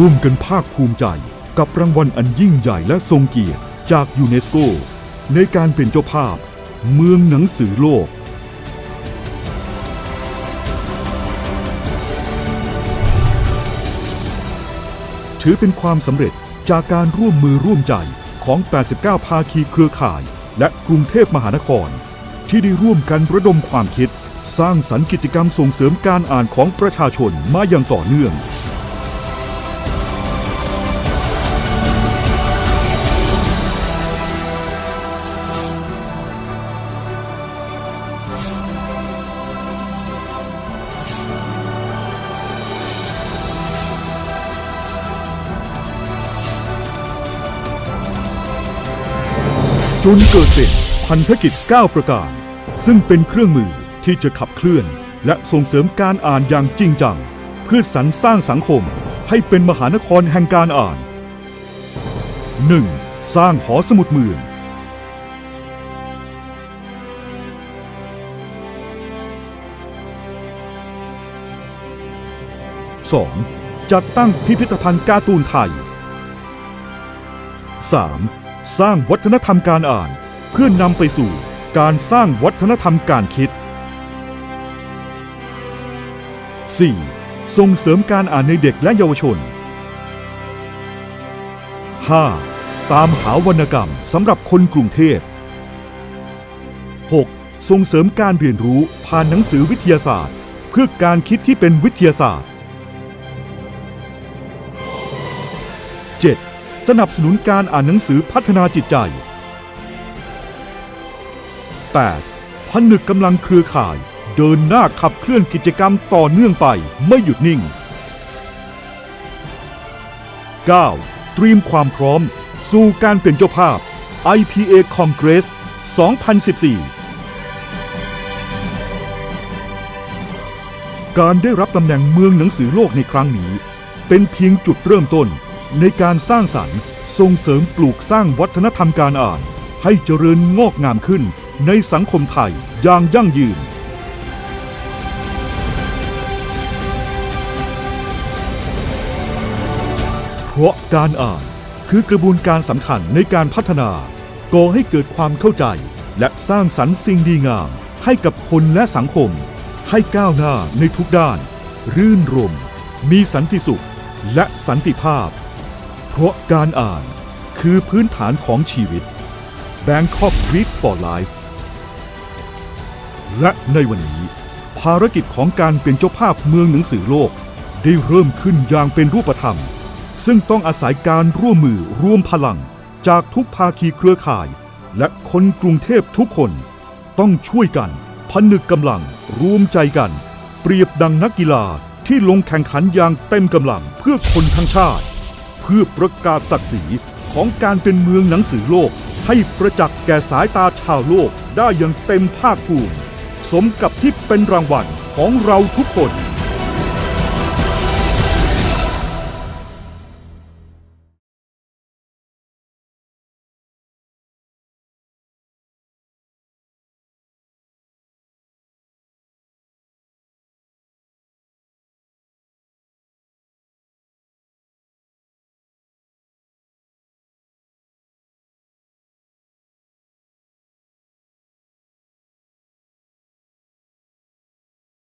ร่วมกันภาคภูมิใจกับรางวัลอันยิ่งใหญ่และทรงเกียรติจากยูเนสโก ในการเป็นเจ้าภาพ เมืองหนังสือโลก ถือเป็นความสำเร็จจากการร่วมมือร่วมใจของ 89 ภาคีเครือข่าย และกรุงเทพมหานคร ที่ได้ร่วมกันระดมความคิด สร้างสรรค์กิจกรรมส่งเสริมการอ่านของประชาชนมาอย่างต่อเนื่อง จนเกิดเป็นพันธกิจ 9 ประการ ซึ่งเป็นเครื่องมือที่จะขับเคลื่อน และส่งเสริมการอ่านอย่างจริงจัง เพื่อสรรสร้างสังคมให้เป็นมหานครแห่งการอ่าน 1. สร้างหอสมุดเมือง 2. จัดตั้งพิพิธภัณฑ์การ์ตูนไทย 3. สร้างวัฒนธรรมการอ่าน เพื่อนนำไปสู่การสร้างวัฒนธรรมการคิด 4. ส่งเสริมการอ่านในเด็กและเยาวชน 5. ตามหาวรรณกรรมสำหรับคนกรุงเทพ 6. ส่งเสริมการเรียนรู้ผ่านหนังสือวิทยาศาสตร์ เพื่อการคิดที่เป็นวิทยาศาสตร์ 7. สนับสนุนการอ่านหนังสือพัฒนาจิตใจ 8. ผนึกกำลังเครือข่าย เดินหน้าขับเคลื่อนกิจกรรมต่อเนื่องไปไม่หยุดนิ่ง 9. เตรียมความพร้อม สู่การเป็นเจ้าภาพ IPA Congress 2014การได้รับตำแหน่งเมืองหนังสือโลกในครั้งนี้ เป็นเพียงจุดเริ่มต้น ในการสร้างสรรค์ ส่งเสริมปลูกสร้างวัฒนธรรมการอ่าน ให้เจริญงอกงามขึ้นในสังคมไทยอย่างยั่งยืนเพราะการอ่านคือกระบวนการสำคัญในการพัฒนาก่อให้เกิดความเข้าใจ และสร้างสรรค์สิ่งดีงาม ให้กับคนและสังคม ให้ก้าวหน้าในทุกด้าน รื่นรม มีสันติสุข และสันติภาพ เพราะการอ่านคือพื้นฐานของชีวิต Bangkok Read for Life และในวันนี้ ภารกิจของการเป็นเจ้าภาพเมืองหนังสือโลก ได้เริ่มขึ้นอย่างเป็นรูปธรรม ซึ่งต้องอาศัยการร่วมมือร่วมพลัง จากทุกภาคีเครือข่าย และคนกรุงเทพทุกคน ต้องช่วยกันพนึกกำลังรวมใจกัน เปรียบดังนักกีฬาที่ลงแข่งขันอย่างเต็มกำลังเพื่อคนทั้งชาติ เพื่อประกาศศักดิ์ศรีของการเป็นเมืองหนังสือโลก ให้ประจักษ์แก่สายตาชาวโลกได้อย่างเต็มภาคภูมิ สมกับที่เป็นรางวัลของเราทุกคน